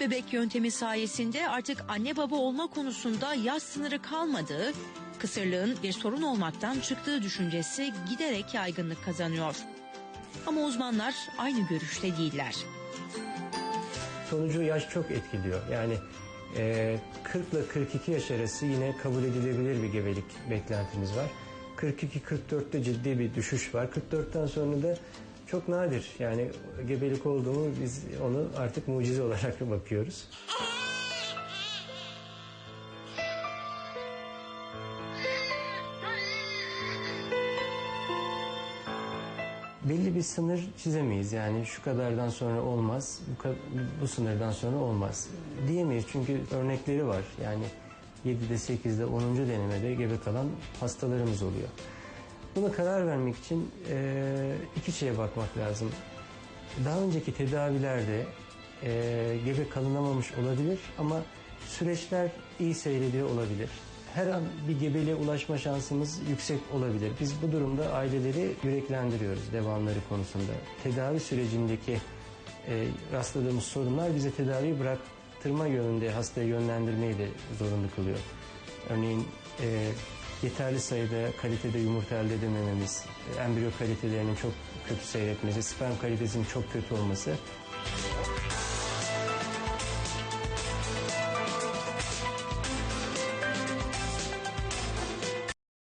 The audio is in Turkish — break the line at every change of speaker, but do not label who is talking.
Bebek yöntemi sayesinde artık anne baba olma konusunda yaş sınırı kalmadığı, kısırlığın bir sorun olmaktan çıktığı düşüncesi giderek yaygınlık kazanıyor. Ama uzmanlar aynı görüşte değiller.
Sonucu yaş çok etkiliyor. Yani e, 40 ile 42 yaş arası yine kabul edilebilir bir gebelik beklentimiz var. 42-44'te ciddi bir düşüş var. 44'ten sonra da çok nadir. Yani gebelik oldu mu biz onu artık mucize olarak bakıyoruz. belli bir sınır çizemeyiz. Yani şu kadardan sonra olmaz, bu, bu sınırdan sonra olmaz diyemeyiz. Çünkü örnekleri var. Yani 7'de, 8'de, 10. denemede gebe kalan hastalarımız oluyor. Buna karar vermek için eee, iki şeye bakmak lazım. Daha önceki tedavilerde eee gebe kalınamamış olabilir ama süreçler iyi seyrediyor olabilir. Her an bir gebeliğe ulaşma şansımız yüksek olabilir. Biz bu durumda aileleri yüreklendiriyoruz devamları konusunda. Tedavi sürecindeki e, rastladığımız sorunlar bize tedaviyi bıraktırma yönünde hastaya yönlendirmeyi de zorunlu kılıyor. Örneğin e, yeterli sayıda kalitede yumurta elde edemememiz, embriyo kalitelerinin çok kötü seyretmesi, sperm kalitesinin çok kötü olması